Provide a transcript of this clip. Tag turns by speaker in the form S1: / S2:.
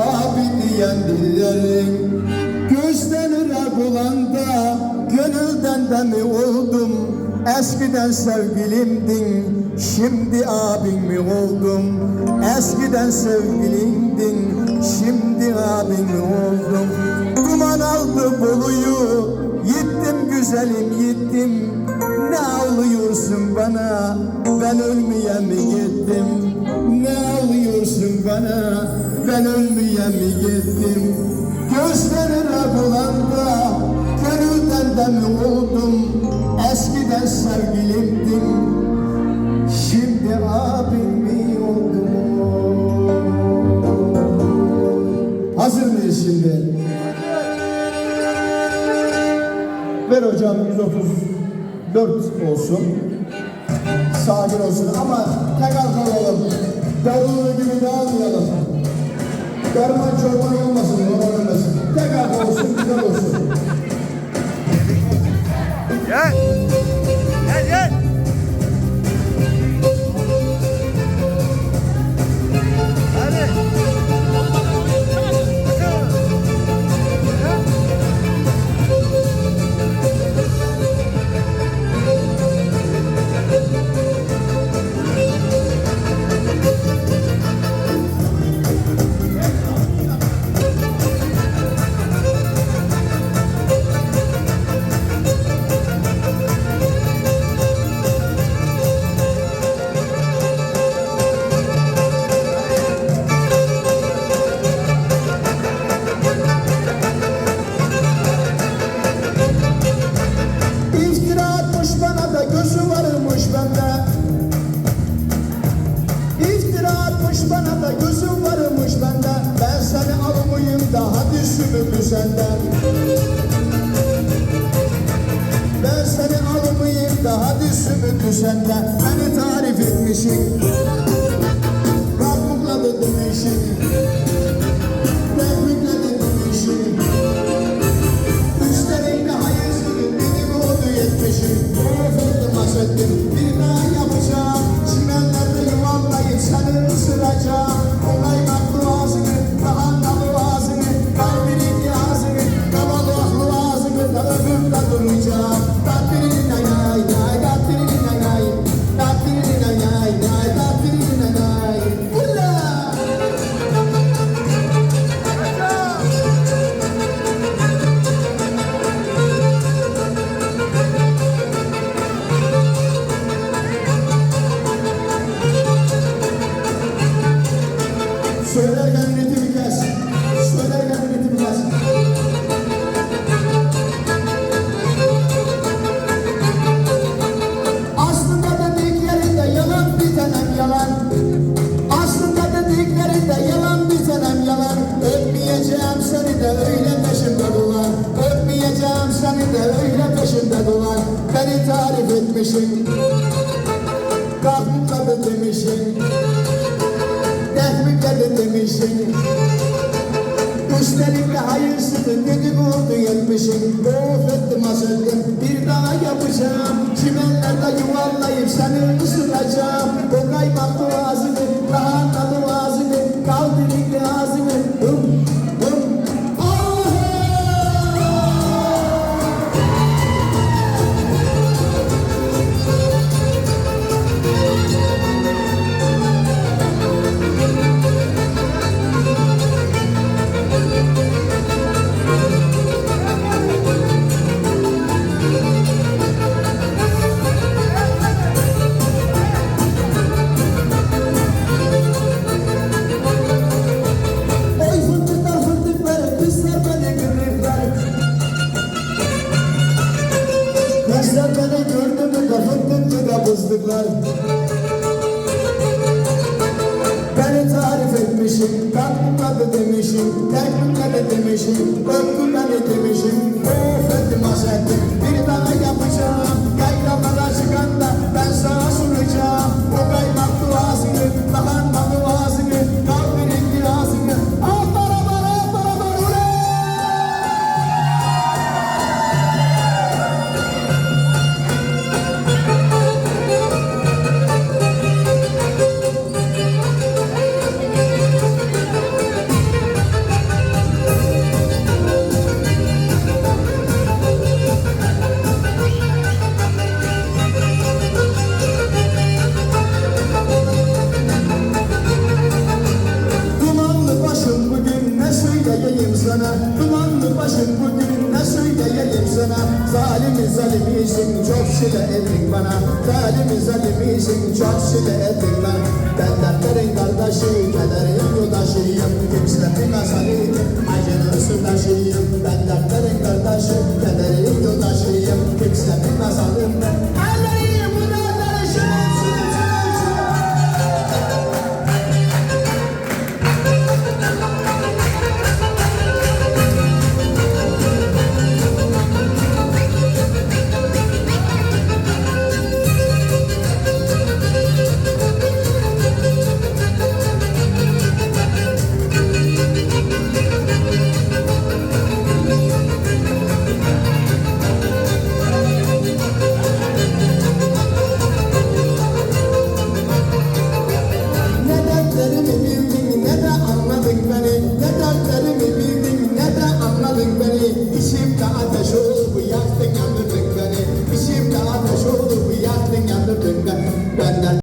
S1: abi diyen dillerim Gözden ırak olanda gönülden de mi oldum? Eskiden sevgilimdin şimdi abin mi oldum? Eskiden sevgilimdin şimdi abin mi oldum? Duman aldı Bolu'yu yittim güzelim yittim. Ne ağlıyorsun bana ben ölmeye mi gittim? Ne ağlıyorsun bana ben ölmeye mi gittim Gözlerine bulanda Gönülden de mi oldum Eskiden sevgilimdin Şimdi abim mi oldum Hazır mıyız şimdi? Ver hocam 134 olsun. Sakin olsun ama tek arka olalım. Davulu gibi dağılmayalım. Karman çorman olmasın, normal olmasın. Tek olsun, güzel olsun.
S2: Gel
S1: sümüklü senden. Ben seni almayayım da hadi sümüklü senden. Beni tarif etmişsin. Kalkıkla demişsin. Tehlikle demişsin. Üstelik de hayırsızım benim oldu yetmişim Efendim hasettim bir daha yapacağım Çimenlerde yuvarlayıp seni ısıracağım tarif etmişsin. Kalkmadı demişsin. Tehlikeli demişsin Üstelik de hayırsızın dedikodu yetmişsin Of ettim azaldım bir daha yapacağım. Çimenlerde yuvarlayıp seni ısıracağım O kaymaklı ağzını, bızdıklar Beni tarif etmişim, kalkmadı demişim, tekmekle demişim, öptü beni demişim, zalimisin çok şile ettin bana. Zalimi zalimisin çok şile ettin bana. Ben dertlerin kardeşi kederin yoldaşıyım. Kimsenin azali acının sırdaşıyım Ben dertlerin kardeşi